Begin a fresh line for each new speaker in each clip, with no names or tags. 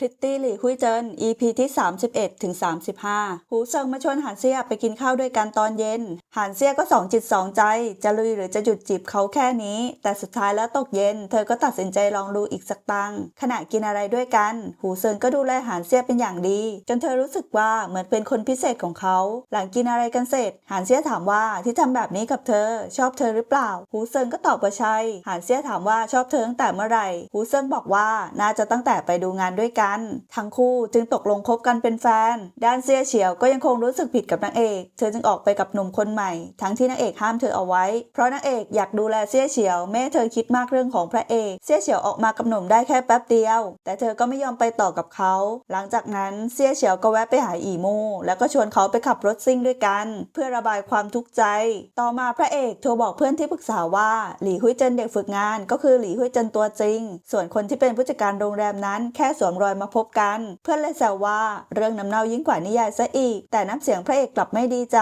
พริตตี้หลี่คุยเจิน EP ที่ 31ถึง35 หูเซิงมาชวนหานเซียไปกินข้าวด้วยกันตอนเย็น หานเซียก็สองจิตสองใจ จะลุยหรือจะหยุดจีบเขาแค่นี้ แต่สุดท้ายแล้วตกเย็น เธอก็ตัดสินใจลองดูอีกสักตั้ง ขณะกินอะไรด้วยกัน หูเซิงก็ดูแลหานเซียเป็นอย่างดี จนเธอรู้สึกว่าเหมือนเป็นคนพิเศษของเขา หลังกินอะไรกันเสร็จ หานเซียถามว่าที่ทำแบบนี้กับเธอ ชอบเธอหรือเปล่า หูเซิงก็ตอบว่าใช่ หานเซียถามว่าชอบเธอตั้งแต่เมื่อไหร่ หูเซิงบอกว่าน่าจะตั้งแต่ไปดูงานด้วยกันทั้งคู่จึงตกลงคบกันเป็นแฟน ด้านเซียเฉียวก็ยังคงรู้สึกผิดกับนางเอก เธอจึงออกไปกับหนุ่มคนใหม่ ทั้งที่นางเอกห้ามเธอเอาไว้ เพราะนางเอกอยากดูแลเซียเฉียวแม่เธอคิดมากเรื่องของพระเอก เซียเฉียวออกมากับหนุ่มได้แค่แป๊บเดียว แต่เธอก็ไม่ยอมไปต่อกับเขา หลังจากนั้นเซียเฉียวก็แวะไปหาอีมูแล้วก็ชวนเขาไปขับรถซิ่งด้วยกัน เพื่อระบายความทุกข์ใจ ต่อมาพระเอกโทรบอกเพื่อนที่ปรึกษาว่าหลี่ฮุยเจินเด็กฝึกงาน ก็คือหลี่ฮุยเจินตัวจริง ส่วนคนที่เป็นผู้จัดการโรงแรมนั้นแค่สวมรอยมาพบกัน เพื่อนเลยแซวว่าเรื่องน้ำเน่ายิ่งกว่านิยายซะอีก แต่น้ำเสียงพระเอกกลับไม่ดีใจ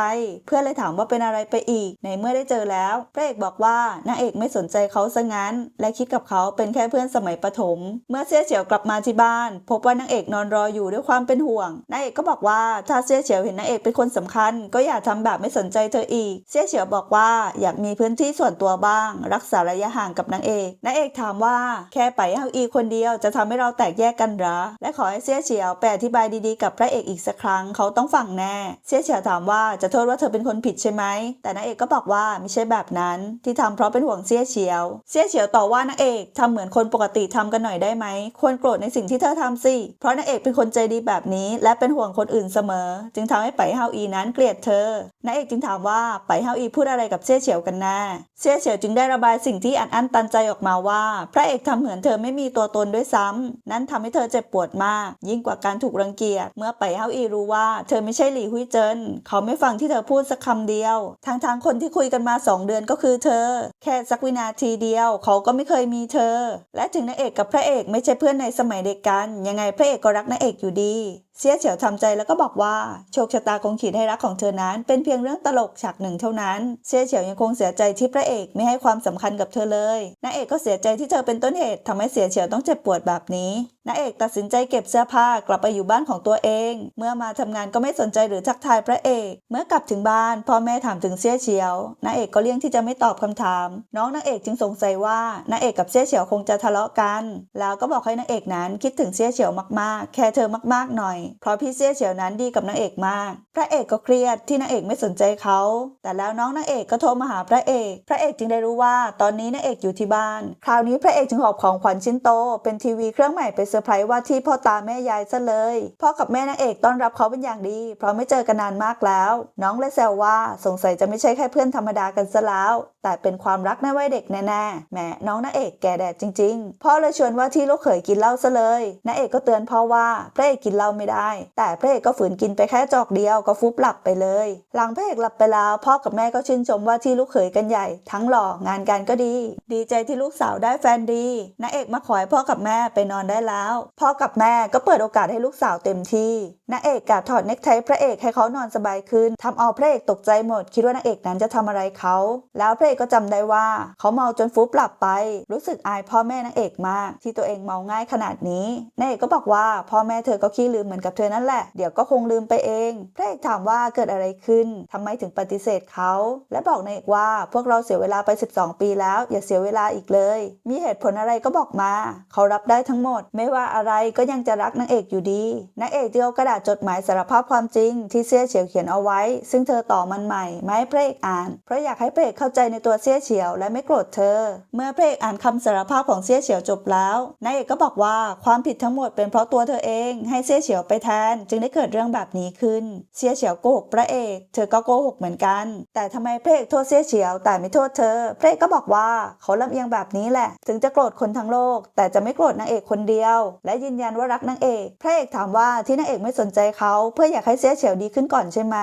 เพื่อนเลยถามว่าเป็นอะไรไปอีก ในเมื่อได้เจอแล้ว พระเอกบอกว่านางเอกไม่สนใจเขาซะงั้น และคิดกับเขาเป็นแค่เพื่อนสมัยประถม เมื่อเสี่ยเฉียวกลับมาที่บ้าน พบว่านางเอกนอนรออยู่ด้วยความเป็นห่วงนางเอกก็บอกว่าถ้าเสี่ยเฉียวเห็นนางเอกเป็นคนสำคัญ ก็อย่าทำแบบไม่สนใจเธออีก เสี่ยเฉียวบอกว่าอยากมีพื้นที่ส่วนตัวบ้าง รักษาระยะห่างกับนางเอกนางเอกถามว่าแค่ไปเฮาอีคนเดียวจะทำให้เราแตกแยกกันหรอและขอให้เสี่ยเฉียวไปอธิบายดีๆกับพระเอกอีกสักครั้งเขาต้องฟังแน่เสี่ยเฉียวถามว่าจะโทษว่าเธอเป็นคนผิดใช่ไหม แต่นางเอกก็บอกว่าไม่ใช่แบบนั้น ที่ทำเพราะเป็นห่วงเสี่ยเฉียวเสี่ยเฉียวต่อว่านางเอกทำเหมือนคนปกติทำกันหน่อยได้ไหม ควรโกรธในสิ่งที่เธอทำสิ เพราะนางเอกเป็นคนใจดีแบบนี้ และเป็นห่วงคนอื่นเสมอ จึงทำให้ไปเฮาอีนั้นเกลียดเธอนางเอกจึงถามว่าไปเฮาอีพูดอะไรกับเสี่ยเฉียวกันแน่เสี่ยเฉียวจึงได้ระบายสิ่งที่อัดอั้นตันใจออกมาว่า พระเอกทำเหมือนเธอไม่มีตัวตนด้วยซ้ำนั่นทำให้เธอเจ็บปวดมาก ยิ่งกว่าการถูกรังเกียจ เมื่อไปเฮาอีรู้ว่า เธอไม่ใช่หลี่ฮุยเจิน เขาไม่ฟังที่เธอพูดสักคำเดียว ทางทางคนที่คุยกันมาสองเดือนก็คือเธอ แค่สักวินาทีเดียว เขาก็ไม่เคยมีเธอ และถึงนางเอกกับพระเอกไม่ใช่เพื่อนในสมัยเด็กกัน ยังไงพระเอกก็รักนางเอกอยู่ดีเสียเฉียวทำใจแล้วก็บอกว่าโชคชะตาคงขีดให้รักของเธอนั้น เป็นเพียงเรื่องตลกฉากหนึ่งเท่านั้น เสียเฉียวยังคงเสียใจที่พระเอกไม่ให้ความสำคัญกับเธอเลยนางเอกก็เสียใจที่เธอเป็นต้นเหตุทำให้เสียเฉียวต้องเจ็บปวดแบบนี้นางเอกตัดสินใจเก็บเสื้อผ้ากลับไปอยู่บ้านของตัวเอง เมื่อมาทำงานก็ไม่สนใจหรือทักทายพระเอก เมื่อกลับถึงบ้านพ่อแม่ถามถึงเสียเฉียวนางเอกก็เลี่ยงที่จะไม่ตอบคำถาม น้องนางเอกจึงสงสัยว่านางเอกกับเสียเฉียวคงจะทะเลาะกัน แล้วก็บอกให้นางเอกนั้นคิดถึงเสียเฉียวมากๆ แค่เธอมากๆหน่อยเพราะพี่เสียเฉียวนั้นดีกับนางเอกมาก พระเอกก็เครียดที่นางเอกไม่สนใจเขา แต่แล้วน้องนางเอกก็โทรมาหาพระเอก พระเอกจึงได้รู้ว่าตอนนี้นางเอกอยู่ที่บ้าน คราวนี้พระเอกจึงหอบของขวัญชิ้นโต เป็นทีวีเครื่องใหม่ไปเซอร์ไพรส์ว่าที่พ่อตาแม่ยายซะเลยพ่อกับแม่นางเอกต้อนรับเขาเป็นอย่างดี เพราะไม่เจอกันนานมากแล้ว น้องเลยแซวว่าสงสัยจะไม่ใช่แค่เพื่อนธรรมดากันซะแล้ว แต่เป็นความรักในวัยเด็กแน่ๆแหมน้องนางเอกแก่แดดจริง ๆพ่อเลยชวนว่าที่ลูกเขยกินเหล้าซะเลยนางเอกก็เตือนพ่อว่าพระเอกกินเหล้าไม่ได้แต่พระเอกก็ฝืนกินไปแค่จอกเดียวก็ฟุบหลับไปเลย หลังพระเอกหลับไปแล้ว พ่อกับแม่ก็ชื่นชมว่าที่ลูกเขยกันใหญ่ ทั้งหล่องานการก็ดี ดีใจที่ลูกสาวได้แฟนดีนางเอกมาขอให้พ่อกับแม่ไปนอนได้แล้ว พ่อกับแม่ก็เปิดโอกาสให้ลูกสาวเต็มที่นางเอกกาถอดเนคไทพระเอกให้เขานอนสบายขึ้นทำเอาพระเอกตกใจหมด คิดว่านางเอกนั้นจะทำอะไรเขา แล้วพระเอกก็จำได้ว่า เขาเมาจนฟุบหลับไป รู้สึกอายพ่อแม่นางเอกมาก ที่ตัวเองเมาง่ายขนาดนี้นางเอกก็บอกว่าพ่อแม่เธอก็ขี้ลืมเหมือนกับเธอนั่นแหละ เดี๋ยวก็คงลืมไปเอง พระเอกถามว่าเกิดอะไรขึ้นทำไมถึงปฏิเสธเขา และบอกนางเอกว่าพวกเราเสียเวลาไป 12 ปีแล้ว อย่าเสียเวลาอีกเลย มีเหตุผลอะไรก็บอกมา เขารับได้ทั้งหมด ไม่ว่าอะไรก็ยังจะรักนางเอกอยู่ดีนางเอกเดียวกระดาษจดหมายสารภาพความจริง ที่เสี่ยเฉียวเขียนเอาไว้ ซึ่งเธอต่อมันใหม่ไม่ให้พระเอกอ่าน เพราะอยากให้พระเอกเข้าใจในตัวเสี่ยเฉียว และไม่โกรธเธอ เมื่อพระเอกอ่านคำสารภาพของเสี่ยเฉียวจบแล้วนางเอกก็บอกว่าความผิดทั้งหมดเป็นเพราะตัวเธอเอง ให้เสี่ยเฉียวไปแทน จึงได้เกิดเรื่องแบบนี้ขึ้น เสียเฉียวโกหกพระเอก เธอก็โกหกเหมือนกัน แต่ทำไมพระเอกโทษเสียเฉียวแต่ไม่โทษเธอ พระเอกก็บอกว่าเขาลำเอียงแบบนี้แหละ ถึงจะโกรธคนทั้งโลก แต่จะไม่โกรธนางเอกคนเดียว และยืนยันว่ารักนางเอก พระเอกถามว่าที่นางเอกไม่สนใจเขาเพื่ออยากให้เสียเฉียวดีขึ้นก่อนใช่ไหม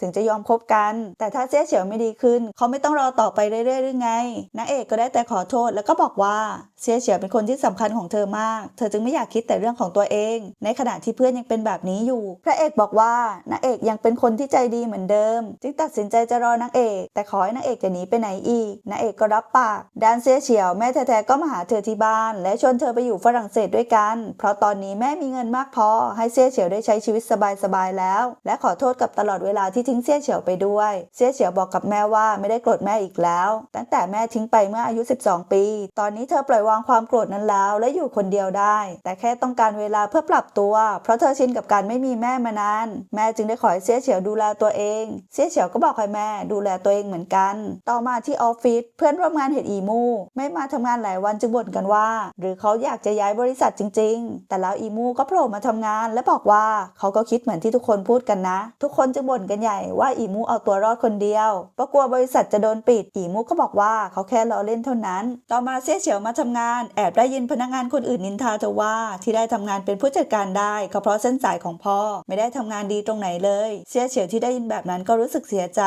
ถึงจะยอมคบกัน แต่ถ้าเสียเฉียวไม่ดีขึ้น เขาไม่ต้องรอต่อไปเรื่อยๆหรือไงนางเอกก็ได้แต่ขอโทษแล้วก็บอกว่าเสียเฉียวเป็นคนที่สำคัญของเธอมาก เธอจึงไม่อยากคิดแต่เรื่องของตัวเอง ในขณะที่เพื่อนยังเป็นเป็นแบบนี้อยู่ พระเอกบอกว่านางเอกยังเป็นคนที่ใจดีเหมือนเดิม จึงตัดสินใจจะรอนางเอก แต่ขอให้นางเอกจะหนีไปไหนอีกนางเอกก็รับปากด้านเสียเฉียวแม่แท้ๆก็มาหาเธอที่บ้าน และชวนเธอไปอยู่ฝรั่งเศสด้วยกัน เพราะตอนนี้แม่มีเงินมากพอให้เสียเฉียวได้ใช้ชีวิตสบายๆแล้ว และขอโทษกับตลอดเวลาที่ทิ้งเสียเฉียวไปด้วยเสียเฉียวบอกกับแม่ว่าไม่ได้โกรธแม่อีกแล้ว ตั้งแต่แม่ทิ้งไปเมื่ออายุ 12 ปี ตอนนี้เธอปล่อยวางความโกรธนั้นแล้ว และอยู่คนเดียวได้ แต่แค่ต้องการเวลาเพื่อปรับตัว เพราะเธอชินกับการไม่มีแม่มานาน แม่จึงได้ขอให้เสียเฉียวดูแลตัวเอง เสียเฉียวก็บอกให้แม่ดูแลตัวเองเหมือนกัน ต่อมาที่ออฟฟิศเพื่อนร่วมงานเห็นอีมู ไม่มาทำงานหลายวันจึงบ่นกันว่า หรือเขาอยากจะย้ายบริษัทจริง ๆ แต่แล้วอีมูก็โผล่มาทำงาน และบอกว่าเขาก็คิดเหมือนที่ทุกคนพูดกันนะ ทุกคนจึงบ่นกันใหญ่ว่าอีมูเอาตัวรอดคนเดียวเพราะกลัวบริษัทจะโดนปิด อีมูก็บอกว่าเขาแค่ล้อเล่นเท่านั้น ต่อมาเสียเฉียวมาทำงานแอบได้ยินพนักงานคนอื่นนินทาเธอว่าที่ได้ทำงานเป็นผู้จัดการได้ก็เพราะเส้นสายของพ่อ ไม่ได้ทำงานดีตรงไหนเลย เสียเฉียวที่ได้ยินแบบนั้นก็รู้สึกเสียใจ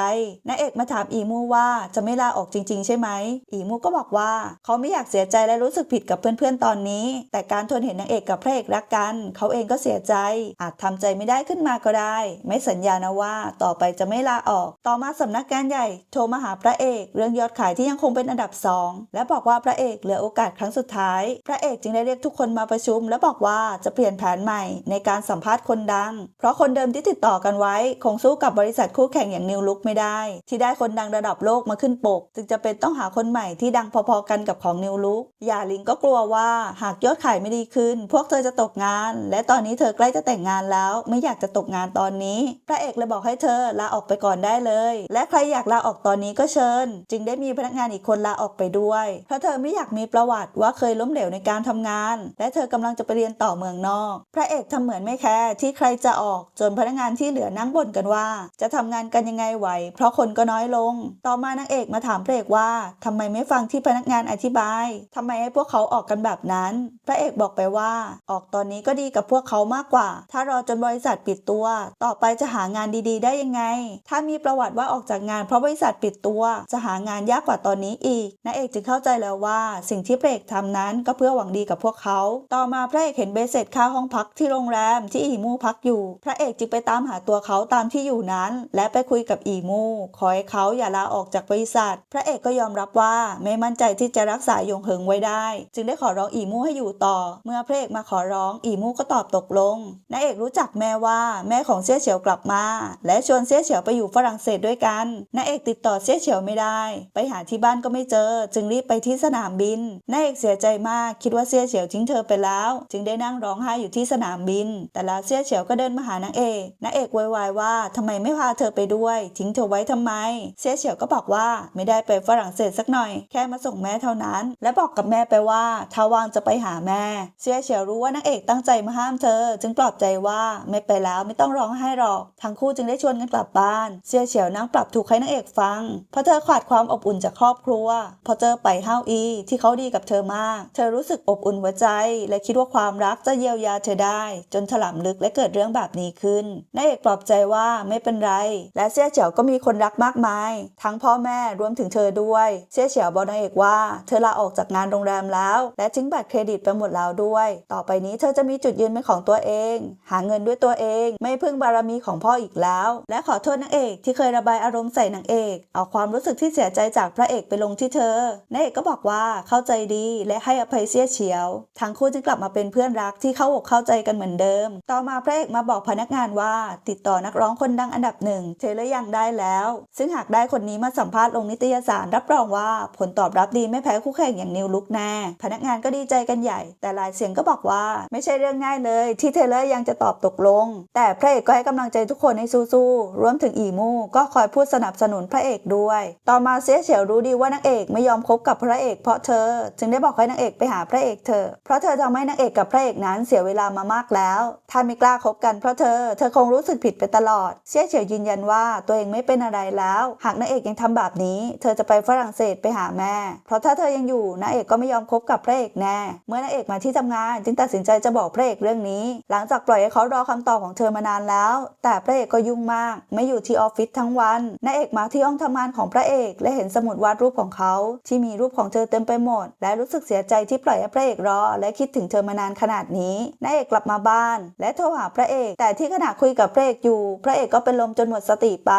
นาเอกมาถามอีมูว่าจะไม่ลาออกจริง ๆ ใช่ไหมอีมูก็บอกว่า เขาไม่อยากเสียใจและรู้สึกผิดกับเพื่อนๆตอนนี้ แต่การทนเห็นนางเอกกับพระเอกรักกัน เขาเองก็เสียใจ อาจทำใจไม่ได้ขึ้นมาก็ได้ ไม่สัญญานะว่า ต่อไปจะไม่ลาออก ต่อมาสำนักงานใหญ่ โทรมาหาพระเอก เรื่องยอดขายที่ยังคงเป็นอันดับสองและบอกว่าพระเอกเหลือโอกาสครั้งสุดท้าย พระเอกจึงได้เรียกทุกคนมาประชุม และบอกว่าจะเปลี่ยนแผนใหม่ในการสัมภาษณ์คนดัง เพราะคนเดิมที่ติดต่อกันไว้ คงสู้กับบริษัทคู่แข่งอย่างนิวลุกไม่ได้ ที่ได้คนดังระดับโลกมาขึ้นปก จึงจะเป็นต้องหาคนใหม่ที่ดังพอๆกันกับของนิวลุกหยาลิงก็กลัวว่าหากยอดขายไม่ดีขึ้น พวกเธอจะตกงาน และตอนนี้เธอใกล้จะแต่งงานแล้ว ไม่อยากจะตกงานตอนนี้ พระเอกเลยบอกให้เธอลาออกไปก่อนได้เลย และใครอยากลาออกตอนนี้ก็เชิญ จึงได้มีพนักงานอีกคนลาออกไปด้วยเพราะเธอไม่อยากมีประวัติว่าเคยล้มเหลวในการทำงาน และเธอกำลังจะไปเรียนต่อเมืองนอก พระเอกทำเหมือนไม่แคร์ที่ใครจะออกจนพนักงานที่เหลือนั่งบ่นกันว่า จะทำงานกันยังไงไหว เพราะคนก็น้อยลง ต่อมานางเอกมาถามพระเอกว่าทำไมไม่ฟังที่พนักงานอธิบายทำไมให้พวกเขาออกกันแบบนั้น พระเอกบอกไปว่า ออกตอนนี้ก็ดีกับพวกเขามากกว่า ถ้ารอจนบริษัทปิดตัว ต่อไปจะหางานดีๆ ได้ยังไง ถ้ามีประวัติว่าออกจากงานเพราะบริษัทปิดตัว จะหางานยากกว่าตอนนี้อีกนางเอกจึงเข้าใจแล้วว่า สิ่งที่พระเอกทำนั้นก็เพื่อหวังดีกับพวกเขา ต่อมาพระเอกเห็นเบสเสร็จค่าห้องพักที่โรงแรมที่อีมูพักอยู่ พระเอกจึงไปตามหาตัวเขาตามที่อยู่นั้น และไปคุยกับอีมูขอให้เขาอย่าลาออกจากบริษัท พระเอกก็ยอมรับว่าไม่มั่นใจที่จะรักษายงเหิงไว้ได้ จึงได้ขอร้องอีมูให้อยู่ต่อ เมื่อพระเอกมาขอร้องอีมูก็ตอบตกลงนางเอกรู้จักแม่ว่าแม่ของเสี่ยเฉียวกลับมา และชวนเสี่ยเฉียวไปอยู่ฝรั่งเศสด้วยกันนางเอกติดต่อเสี่ยเฉียวไม่ได้ ไปหาที่บ้านก็ไม่เจอ จึงรีบไปที่สนามบินนางเอกเสียใจมากคิดว่าเสี่ยเฉียวทิ้งเธอไปแล้ว จึงได้นั่งร้องไห้อยู่ที่สนามบินแต่แล้วเสี่ยเฉียวก็เดินมาหานางเอกนางเอกวยวายว่าทำไมไม่พาเธอไปด้วย ทิ้งเธอไว้ทำไม เสี่ยเฉียวก็บอกว่าไม่ได้ไปฝรั่งเศสสักหน่อย แค่มาส่งแม่เท่านั้น และบอกกับแม่ไปว่าถ้าว่างจะไปหาแม่ เสี่ยเฉียวรู้ว่านางเอกตั้งใจมาห้ามเธอ จึงปลอบใจว่าไม่ไปแล้วไม่ต้องร้องไห้หรอก ทั้งคู่จึงได้ชวนกันกลับบ้าน เสี่ยเฉียวนั่งปรับทุกให้นางเอกฟัง เพราะเธอขาดความอบอุ่นจากครอบครัว พอเจอไปเฮาอี ที่เขาดีกับเธอมาก เธอรู้สึกอบอุ่นหัวใจ และคิดว่าความรักจะเยียวยาเธอได้ จนถลำลึกและเกิดเรื่องแบบนี้ขึ้นนางเอกปลอบใจว่าไม่เป็นไร และเสี่ยเฉียวก็มีคนรักมากมาย ทั้งพ่อแม่รวมถึงเธอด้วย เสี่ยเฉียวบอกนางเอกว่า เธอลาออกจากงานโรงแรมแล้ว และทิ้งบัตรเครดิตไปหมดแล้วด้วย ต่อไปนี้เธอจะมีจุดยืนเป็นของตัวเอง หาเงินด้วยตัวเอง ไม่พึ่งบารมีของพ่ออีกแล้ว และขอโทษนางเอกที่เคยระบายอารมณ์ใส่นางเอกเอาความรู้สึกที่เสียใจจากพระเอกไปลงที่เธอนางเอกก็บอกว่าเข้าใจดีและให้อภัยเสียเฉียว ทั้งคู่จึงกลับมาเป็นเพื่อนรักที่เข้าอกเข้าใจกันเหมือนเดิมต่อมาพระเอกมาบอกพนักงานว่า ติดต่อนักร้องคนดังอันดับหนึ่งเทเลอร์ยังได้แล้ว ซึ่งหากได้คนนี้มาสัมภาษณ์ลงนิตยสารรับรองว่าผลตอบรับดีไม่แพ้คู่แข่งอย่างนิวลุกแน่ พนักงานก็ดีใจกันใหญ่ แต่หลายเสียงก็บอกว่า ไม่ใช่เรื่องง่ายเลย ที่เทเลอร์ยังจะตอบตกลง แต่พระเอกก็ให้กำลังใจทุกคนให้สู้ๆรวมถึงอีมูก็คอยพูดสนับสนุนพระเอกด้วย ต่อมาเสียเฉียวรู้ดีว่านางเอกไม่ยอมคบกับพระเอกเพราะเธอ จึงได้บอกให้นางเอกไปหาพระเอกเธอเพราะเธอทำให้นางเอกกับพระเอกนั้นเสียเวลามามากแล้วถ้าไม่กล้าคบกันเพราะเธอ เธอคงรู้สึกผิดไปตลอดเสียเฉียวยืนยันว่าตัวเองไม่เป็นอะไรแล้ว หากนางเอกยังทำแบบนี้ เธอจะไปฝรั่งเศสไปหาแม่ เพราะถ้าเธอยังอยู่นางเอกก็ไม่ยอมคบกับพระเอกแน่ เมื่อนางเอกมาที่ทำงานจึงตัดสินใจจะบอกพระเอกเรื่องนี้ หลังจากปล่อยให้เขารอคำตอบของเธอมานานแล้ว แต่พระเอกก็ยุ่งมาก ไม่อยู่ที่ออฟฟิศทั้งวัน นางเอกมาที่ห้องทำงานของพระเอก และเห็นสมุดวาดรูปของเขา ที่มีรูปของเธอเต็มไปหมด และรู้สึกเสียใจที่ปล่อยให้พระเอกรอ และคิดถึงเธอมานานขนาดนี้ นางเอกกลับมาบ้านและโทรหาพระเอก แต่ที่ขณะคุยกับพระเอกอยู่ พระเอกก็เป็นลมจนหมดสติไป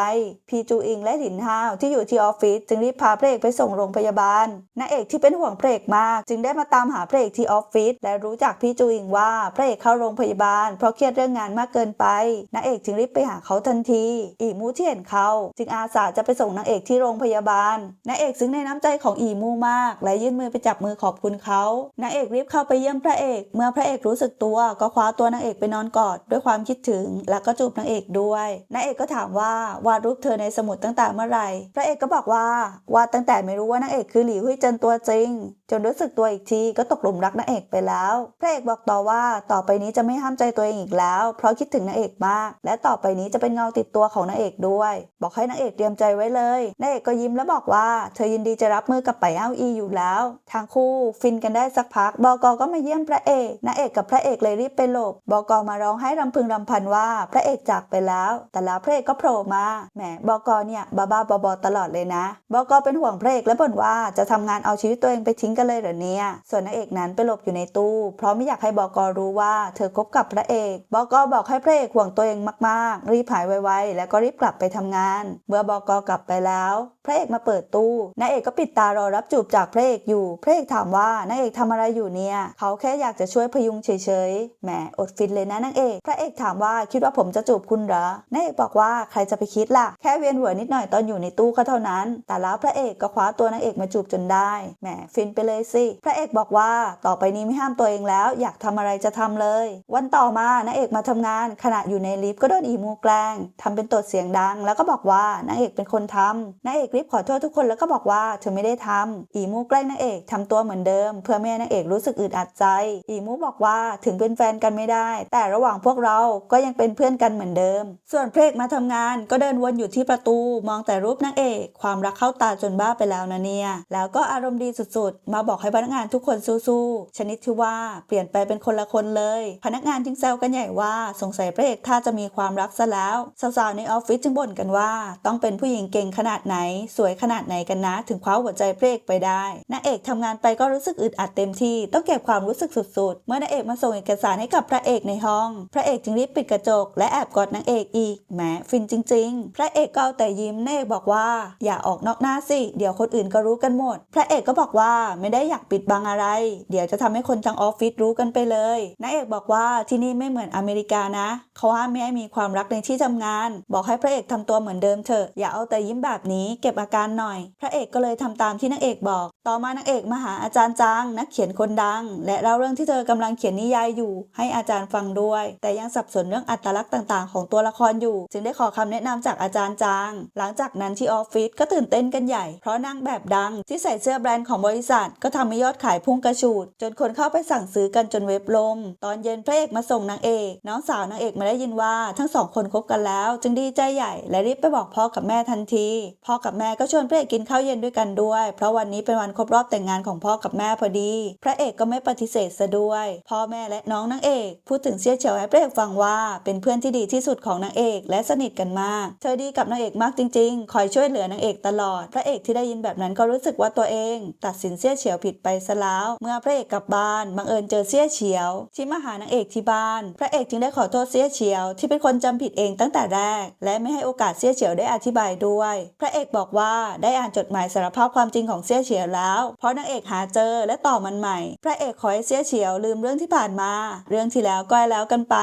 พีจูอิงและหลินฮาวที่อยู่ที่ออฟฟิศจึงรีบพาพระเอกไปส่งโรงพยาบาลนางเอกที่เป็นห่วงพระเอกมาก จึงได้มาตามหาพระเอกที่ออฟฟิศและรู้จักพี่จูอิงว่าพระเอกเข้าโรงพยาบาล เพราะเครียดเรื่องงานมากเกินไปนางเอกจึงรีบไปหาเขาทันที อีมูที่เห็นเขาจึงอาสาจะไปส่งนางเอกที่โรงพยาบาลนางเอกซึ้งในน้ำใจของอีมูมาก และยื่นมือไปจับมือขอบคุณเขานางเอกรีบเข้าไปเยี่ยมพระเอก เมื่อพระเอกรู้สึกตัวก็คว้าตัวนางเอกไปนอนกอดด้วยความคิดถึง แล้วก็จูบนางเอกด้วยนางเอกก็ถามว่าวาดรูปเธอในสมุดตั้งแต่เมื่อไหร่พระเอกก็บอกว่าวาดตั้งแต่ไม่รู้ว่านางเอกคือหลี่หุยเจินตัวจริง จนรู้สึกตัวอีกทีก็ตกหลุมรักนางเอกไปแล้ว พระเอกบอกต่อว่าต่อไปนี้จะไม่ห้ามใจตัวเองอีกแล้ว เพราะคิดถึงนางเอกมาก และต่อไปนี้จะเป็นเงาติดตัวของนางเอกด้วย บอกให้นางเอกเตรียมใจไว้เลยนางเอกก็ยิ้มแล้วบอกว่า เธอยินดีจะรับมือกับไปเอ้าอีอยู่แล้ว ทั้งคู่ฟินกันได้สักพัก บกก็มาเยี่ยมพระเอกนางเอกกับพระเอกเลยรีบไปหลบ บกมาร้องให้รำพึงรำพันว่าพระเอกจากไปแล้ว แต่แล้วพระเอกก็โผล่มาแหมบกเนี่ยบ้าบ้าๆบอๆตลอดเลยนะ บกเป็นห่วงพระเอกและบ่นว่าจะทำงานเอาชีวิตตัวเองไปทิ้งกันเลยเหรอเนี่ย ส่วนนางเอกนั้นไปหลบอยู่ในตู้ เพราะไม่อยากให้บกอรู้ว่าเธอคบกับพระเอกบกอบอกให้พระเอกห่วงตัวเองมากๆ รีบหายไวๆ แล้วก็รีบกลับไปทำงาน เมื่อบกอกลับไปแล้ว พระเอกมาเปิดตู้นางเอกก็ปิดตารอรับจูบจากพระเอกอยู่ พระเอกถามว่านางเอกทำอะไรอยู่เนี่ย เขาแค่อยากจะช่วยพยุงเฉยๆ แหมอดฟินเลยนะนางเอก พระเอกถามว่าคิดว่าผมจะจูบคุณเหรอนางเอกบอกว่าใครจะไปคิดล่ะ แค่เวียนหัวนิดหน่อยตอนอยู่ในตู้ก็เท่านั้น แต่แล้วพระเอกก็คว้าตัวนางเอกมาจูบจนได้ แหมฟินไปเลยสิ พระเอกบอกว่าต่อไปนี้ไม่ห้ามตัวเองแล้ว อยากทำอะไรจะทำเลย วันต่อมานางเอกมาทำงาน ขณะอยู่ในลิฟต์ก็โดนอีมูแกล้งทำเป็นตดเสียงดัง แล้วก็บอกว่านางเอกเป็นคนทำนางเอกรีบขอโทษทุกคนแล้วก็บอกว่าเธอไม่ได้ทำอีมูแกล้งนางเอกทำตัวเหมือนเดิม เพื่อไม่ให้นางเอกรู้สึกอึดอัดใจ อีมูบอกว่าถึงเป็นแฟนกันไม่ได้ แต่ระหว่างพวกเราก็ยังเป็นเพื่อนกันเหมือนเดิม ส่วนพระเอกมาทำงานก็เดินวนอยู่ที่ประตู มองแต่รูปนางเอก ความรักเข้าตาจนบ้าไปแล้วนะเนี่ยแล้วก็อารมณ์ดีสุดๆมาบอกให้พนักงานทุกคนสู้ๆชนิดที่ว่าเปลี่ยนไปเป็นคนละคนเลย พนักงานจึงแซวกันใหญ่ว่าสงสัยพระเอกถ้าจะมีความรักซะแล้วสาวๆในออฟฟิศจึงบ่นกันว่า ต้องเป็นผู้หญิงเก่งขนาดไหน สวยขนาดไหนกันนะ ถึงคว้าหัวใจพระเอกไปได้นางเอกทำงานไปก็รู้สึกอึดอัดเต็มที่ ต้องเก็บความรู้สึกสุดๆ เมื่อนางเอกมาส่งเอกสารให้กับพระเอกในห้อง พระเอกจึงรีบปิดกระจก และแอบกอดนางเอกอีกแหมฟินจริง ๆ พระเอกก็เอาแต่ยิ้มนางเอกบอกว่า อย่าออกนอกหน้าสิ เดี๋ยวคนอื่นก็รู้กันหมด พระเอกก็บอกว่าไม่ได้อยากปิดบังอะไร เดี๋ยวจะทำให้คนทั้งออฟฟิศรู้กันไปเลยนางเอกบอกว่าที่นี่ไม่เหมือนอเมริกานะเขาห้ามไม่ให้มีความรักในที่ทำงาน บอกให้พระเอกทำตัวเหมือนเดิมเถอะอย่าเอาแต่ยิ้มแบบนี้เก็บอาการหน่อย พระเอกก็เลยทำตามที่นางเอกบอก ต่อมานางเอกมาหาอาจารย์จางนักเขียนคนดัง และเล่าเรื่องที่เธอกำลังเขียนนิยายอยู่ ให้อาจารย์ฟังด้วย แต่ยังสับสนเรื่องอัตลักษณ์ต่าง ๆ ของตัวละครอยู่ จึงได้ขอคำแนะนำจากอาจารย์จาง หลังจากนั้นที่ออฟฟิศก็ตื่นเต้นกันใหญ่เพราะนางแบบดังที่ใส่เสื้อแบรนด์ของบริษัทก็ทำให้ยอดขายพุ่งกระฉูด จนคนเข้าไปสั่งซื้อกันจนเว็บล่มตอนเย็นพระเอกมาส่งนางเอก น้องสาวนางเอกมาได้ยินว่าทั้งสองคนคบกันแล้ว จึงดีใจใหญ่และรีบไปบอกพ่อกับแม่ทันทีพ่อกับแม่ก็ชวนพระเอกกินข้าวเย็นด้วยกันด้วย เพราะวันนี้เป็นวันครบรอบแต่งงานของพ่อกับแม่พอดี พระเอกก็ไม่ปฏิเสธซะด้วย พ่อแม่และน้องนางเอก พูดถึงเสี่ยเฉียวให้พระเอกฟังว่าเป็นเพื่อนที่ดีที่สุดของนางเอก และสนิทกันมาก เธอดีกับนางเอกมากจริง ๆ คอยช่วยเหลือนางเอกตลอด พระเอกที่ได้ยินแบบนั้นก็รู้สึกว่าตัวเอง ตัดสินเสี่ยเฉียวผิดไปซะแล้ว เมื่อพระเอกกลับบ้านบังเอิญเจอเสี่ยเฉียวที่มาหานางเอกที่บ้าน พระเอกจึงได้ขอโทษเสี่ยเฉียวที่เป็นคนจำผิดเองตั้งแต่แรก และไม่ให้โอกาสเสี่ยเฉียวได้อธิบายด้วย พระเอกบอกว่าได้อ่านจดหมายสารภาพความจริงของเสี่ยเฉียวแล้ว เพราะนางเอกหาเจอและต่อมันใหม่ พระเอกขอให้เสี่ยเฉียวลืมเรื่องที่ผ่านมา เรื่องที่แล้วก็แล้วกันไป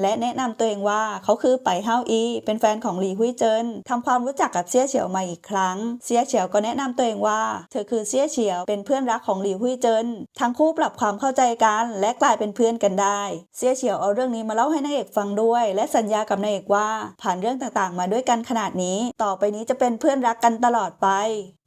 และแนะนำตัวเองว่าเขาคือไปเฮาอีเป็นแฟนของหลีหุยเจินทำความรู้จักกับเสี่ยเฉียวมาอีกครั้ง เสี่ยเฉียวก็แนะนำตัวเองว่า เธอคือเสี่ยเฉียวเป็นเพื่อนรักของหลีหุยเจินทั้งคู่ปรับความเข้าใจกันและกลายเป็นเพื่อนกันได้ เสี่ยเฉียวเอาเรื่องนี้มาเล่าให้นางเอกฟังด้วย และสัญญากับนางเอกว่า ผ่านเรื่องต่างๆ มาด้วยกันขนาดนี้ ต่อไปนี้จะเป็นเพื่อนรักกันตลอดไป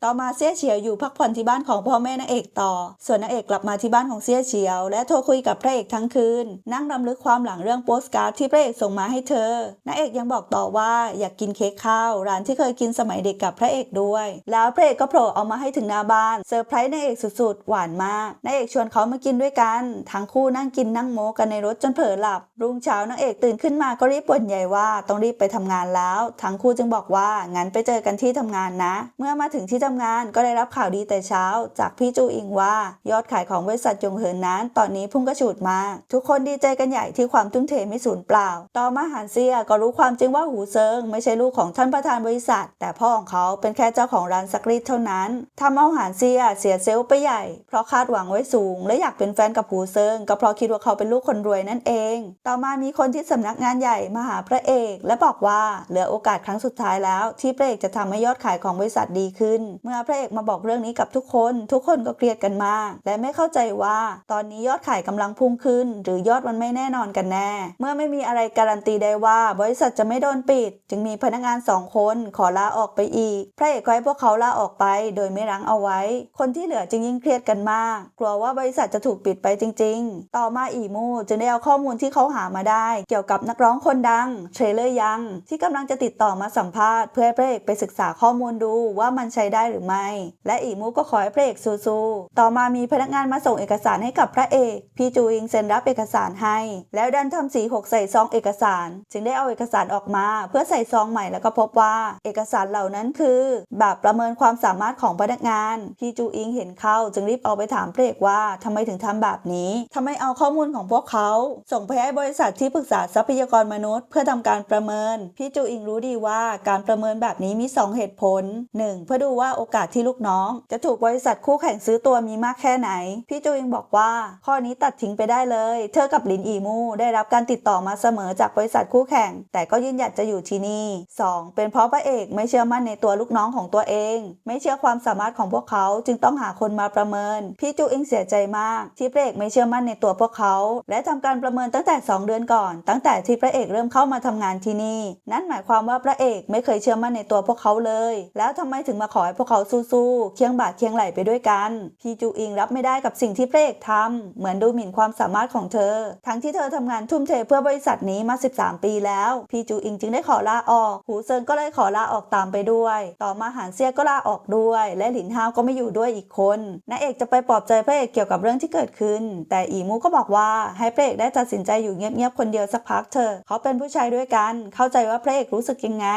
ต่อมาเสี่ยเฉียวอยู่พักผ่อนที่บ้านของพ่อแม่นางเอกต่อ ส่วนนางเอกกลับมาที่บ้านของเสี่ยเฉียว และโทรคุยกับพระเอกทั้งคืน นั่งรำลึกความหลังเรื่องโปสการ์ดที่พระเอกส่งมาให้เธอนางเอกยังบอกต่อว่าอยากกินเค้กข้าว ร้านที่เคยกินสมัยเด็กกับพระเอกด้วย แล้วพระเอกก็โผล่เอามาให้ถึงหน้าบ้านเซอร์ไพรส์นางเอกสุดๆ หวานมากนางเอกชวนเขามากินด้วยกัน ทั้งคู่นั่งกินนั่งโม้กันในรถจนเผลอหลับ รุ่งเช้านางเอกตื่นขึ้นมาก็รีบบ่นใหญ่ว่าต้องรีบไปทำงานแล้ว ทั้งคู่จึงบอกว่างั้นไปเจอกันที่ทำงานนะ เมื่อมาถึงที่ทำงานก็ได้รับข่าวดีแต่เช้า จากพี่จูอิงว่า ยอดขายของบริษัทจงเหินนั้น ตอนนี้พุ่งกระฉูดมาก ทุกคนดีใจกันใหญ่ที่ความทุ่มเทไม่สูญเปล่า ต่อมาหานเซียก็รู้ความจริงว่าหูเซิง ไม่ใช่ลูกของท่านประธานบริษัท แต่พ่อของเขาเป็นแค่เจ้าของร้านซักรีดเท่านั้นทำเอาหานเซียเสียเซลล์ไปใหญ่ เพราะคาดหวังไว้สูง และอยากเป็นแฟนกับหูเซิง ก็เพราะคิดว่าเขาเป็นลูกคนรวยนั่นเอง ต่อมามีคนที่สำนักงานใหญ่มาหาพระเอก และบอกว่าเหลือโอกาสครั้งสุดท้ายแล้ว ที่พระเอกจะทำให้ยอดขายของบริษัทดีขึ้นเมื่อพระเอกมาบอกเรื่องนี้กับทุกคน ทุกคนก็เครียดกันมาก และไม่เข้าใจว่า ตอนนี้ยอดขายกำลังพุ่งขึ้น หรือยอดมันไม่แน่นอนกันแน่ เมื่อไม่มีอะไรการันตีได้ว่า บริษัทจะไม่โดนปิด จึงมีพนักงานสองคนขอลาออกไปอีก พระเอกก็ให้พวกเขาลาออกไป โดยไม่รั้งเอาไว้ คนที่เหลือจึงยิ่งเครียดกันมาก กลัวว่าบริษัทจะถูกปิดไปจริง ๆ ต่อมาอีมูจึงได้เอาข้อมูลที่เขาหามาได้ เกี่ยวกับนักร้องคนดังเทรเลอร์ยัง ที่กำลังจะติดต่อมาสัมภาษณ์เพื่อให้พระเอกไปศึกษาข้อมูลดูว่ามันใช้ได้หรือไม่ และอีมูก็ขอให้พระเอกสู้ๆต่อมามีพนักงานมาส่งเอกสารให้กับพระเอก พี่จูอิงเซ็นรับเอกสารให้ แล้วดันทำสีหกใส่ซองเอกสาร จึงได้เอาเอกสารออกมา เพื่อใส่ซองใหม่แล้วก็พบว่า เอกสารเหล่านั้นคือแบบประเมินความสามารถของพนักงาน พี่จูอิงเห็นเข้าจึงรีบเอาไปถามพระเอกว่าทำไมถึงทำแบบนี้ทำไมเอาข้อมูลของพวกเขา ส่งไปให้บริษัทที่ปรึกษาทรัพยากรมนุษย์ เพื่อทำการประเมิน พี่จูอิงรู้ดีว่าการประเมินแบบนี้มี 2 เหตุผล 1. เพื่อดูว่าโอกาสที่ลูกน้อง จะถูกบริษัทคู่แข่งซื้อตัวมีมากแค่ไหน พี่จูอิงบอกว่า ข้อนี้ตัดทิ้งไปได้เลย เธอกับลินอีมูได้รับการติดต่อมาเสมอจากบริษัทคู่แข่ง แต่ก็ยืนหยัดจะอยู่ที่นี่ 2. เป็นเพราะพระเอกไม่เชื่อมั่นในตัวลูกน้องของตัวเอง ไม่เชื่อความสามารถของพวกเขาจึงต้องหาคนมาประเมิน พี่จูอิงเสียใจมาก ที่พระเอกไม่เชื่อมั่นในตัวพวกเขา และทำการประเมินตั้งแต่ 2 เดือนก่อน ตั้งแต่ที่พระเอกเริ่มเข้ามาทำงานที่นี่ นั่นหมายความว่าพระเอกไม่เคยเชื่อมั่นในตัวพวกเขาเลย แล้วทำไมถึงมาขอให้พวกเขาสู้ๆเคียงบ่าเคียงไหลไปด้วยกัน พีจูอิงรับไม่ได้กับสิ่งที่พระเอกทำเหมือนดูหมิ่นความสามารถของเธอ ทั้งที่เธอทำงานทุ่มเทเพื่อบริษัทนี้มา 13 ปีแล้ว พีจูอิงจึงได้ขอลาออก หูเซินก็เลยขอลาออกตามไปด้วย ต่อมาหานเซียก็ลาออกด้วย และหลินฮาวก็ไม่อยู่ด้วยอีกคนนายเอกจะไปปลอบใจพระเอกเกี่ยวกับเรื่องที่เกิดขึ้น แต่อีมูก็บอกว่าให้พระเอกได้ตัดสินใจอยู่เงียบๆคนเดียวสักพักเถอะเขาเป็นผู้ชายด้วยกัน เข้าใจว่าพระเอกรู้สึกยังไง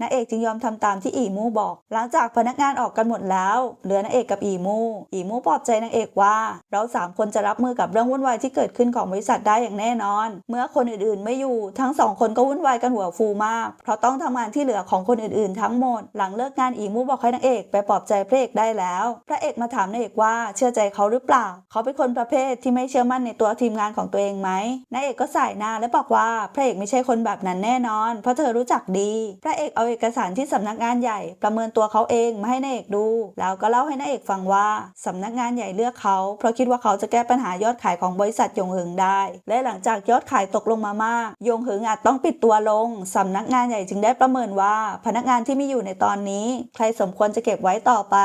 นายเอกจึงยอมทำตามที่อีมูบอก หลังจากพนักงานออกกันหมดแล้ว เหลือนางเอกกับอีมูอีมูปลอบใจนางเอกว่า เราสามคนจะรับมือกับเรื่องวุ่นวายที่เกิดขึ้นของบริษัทได้อย่างแน่นอน เมื่อคนอื่นๆไม่อยู่ทั้งสองคนก็วุ่นวายกันหัวฟูมาก เพราะต้องทำงานที่เหลือของคนอื่นๆ ทั้งหมด หลังเลิกงานอีมูบอกให้นางเอกไปปลอบใจพระเอกได้แล้ว พระเอกมาถามนางเอกว่าเชื่อใจเขาหรือเปล่า เขาเป็นคนประเภทที่ไม่เชื่อมั่นในตัวทีมงานของตัวเองไหมนางเอกก็สายหน้าและบอกว่าพระเอกไม่ใช่คนแบบนั้นแน่นอน เพราะเธอรู้จักดี พระเอกเอาเอกสารที่สำนักงานใหญ่ ประเมินตัวเขาเองมาให้นาเอกดู แล้วก็เล่าให้นาเอกฟังว่าสำนักงานใหญ่เลือกเขาเพราะคิดว่าเขาจะแก้ปัญหายอดขายของบริษัทยงเหิงได้ และหลังจากยอดขายตกลงมามากยงเหิงอาจต้องปิดตัวลงสำนักงานใหญ่จึงได้ประเมินว่า พนักงานที่มีอยู่ในตอนนี้ ใครสมควรจะเก็บไว้ต่อไป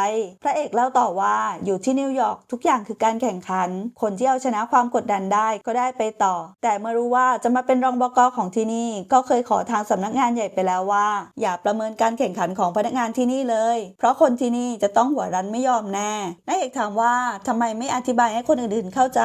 พระเอกเล่าต่อว่าอยู่ที่นิวยอร์กทุกอย่างคือการแข่งขัน คนที่เอาชนะความกดดันได้ก็ได้ไปต่อ แต่เมื่อรู้ว่าจะมาเป็นรองบกของที่นี่ ก็เคยขอทางสำนักงานใหญ่ไปแล้วว่า อย่าประเมินการแข่งขันของพนักงานที่นี่เลย เพราะคนนที่นี่จะต้องหัวรันไม่ยอมแน่นายเอกถามว่าทำไมไม่อธิบายให้คนอื่นๆเข้าใจ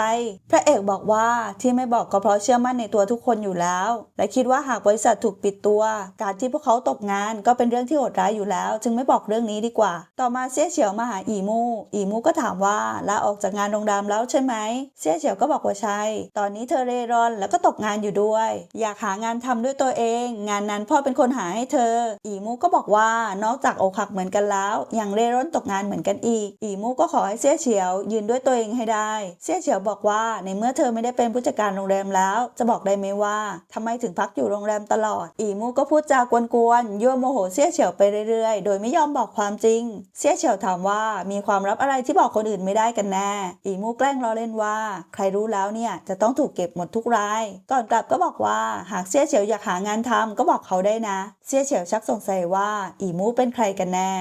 พระเอกบอกว่าที่ไม่บอกก็เพราะเชื่อมั่นในตัวทุกคนอยู่แล้ว และคิดว่าหากบริษัทถูกปิดตัว การที่พวกเขาตกงานก็เป็นเรื่องที่โหดร้ายอยู่แล้ว จึงไม่บอกเรื่องนี้ดีกว่า ต่อมาเสี่ยเฉียวมาหาอีมู อีมูก็ถามว่าลาออกจากงานโรงแรมแล้วใช่ไหมเสี่ยเฉียวก็บอกว่าใช่ ตอนนี้เธอเร่ร่อนแล้วก็ตกงานอยู่ด้วย อยากหางานทำด้วยตัวเอง งานนั้นพ่อเป็นคนหาให้เธอ อีมูก็บอกว่านอกจากอกหักเหมือนกันแล้วอยังเร่ร่อนตกงานเหมือนกันอีก อีมูก็ขอให้เสี่ยเฉียว ยืนด้วยตัวเองให้ได้ เสี่ยเฉียวบอกว่าในเมื่อเธอไม่ได้เป็นผู้จัดการโรงแรมแล้ว จะบอกได้ไหมว่าทำไมถึงพักอยู่โรงแรมตลอด อีมูก็พูดจากวนๆยั่วโมโหเสี่ยเฉียวไปเรื่อยๆ โดยไม่ยอมบอกความจริง เสี่ยเฉียวถามว่ามีความลับอะไรที่บอกคนอื่นไม่ได้กันแน่ อีมูแกล้งล้อเล่นว่า ใครรู้แล้วเนี่ยจะต้องถูกเก็บหมดทุกราย ก่อนกลับก็บอกว่าหากเสี่ยเฉียวอยากหางานทำก็บอกเขาได้นะ เสี่ยเฉียวชักสงสัยว่า อีมูเป็นใครกันแน่